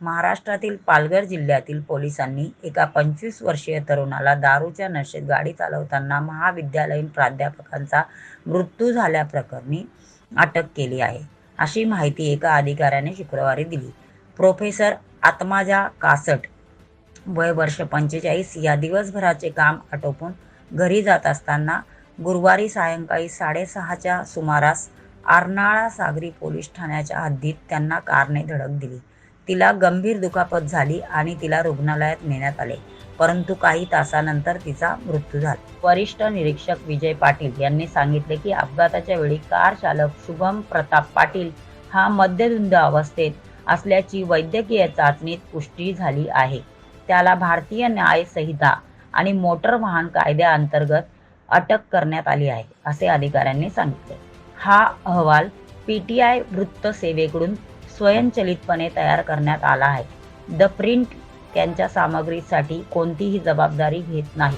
महाराष्ट्रातील पालघर जिल्ह्यातील पोलिसांनी एका पंचवीस वर्षीय तरुणाला दारूच्या नशेत गाडी चालवताना महाविद्यालयीन प्राध्यापकांचा मृत्यू झाल्याप्रकरणी अटक केली आहे. अशी माहिती एका अधिकाऱ्याने शुक्रवारी दिली. प्रोफेसर आत्माजा कासट वय वर्ष पंचेचाळीस या दिवसभराचे काम आटोपून घरी जात असताना गुरुवारी सायंकाळी साडेसहाच्या सुमारास आरनाळा सागरी पोलीस ठाण्याच्या हद्दीत त्यांना कारने धडक दिली. तिला गंभीर दुखापत झाली आणि तिला रुग्णालयात नेण्यात आले. परंतु काही तासानंतर तिचा मृत्यू झाला. वरिष्ठ निरीक्षक विजय पाटील यांनी सांगितले की अपघाताच्या वेळी कार चालक शुभम प्रताप पाटील हा मद्यधुंद अवस्थेत असल्याची वैद्यकीय चाचणीत पुष्टी झाली आहे. त्याला भारतीय न्याय संहिता आणि मोटर वाहन कायद्याअंतर्गत अटक करण्यात आली आहे असे अधिकाऱ्यांनी सांगितले. हा अहवाल पी टी आय वृत्त सेवेकडून स्वयंचलितपणे तयार करण्यात आला आहे. द प्रिंट त्यांच्या सामग्रीसाठी कोणतीही जबाबदारी घेत नाही.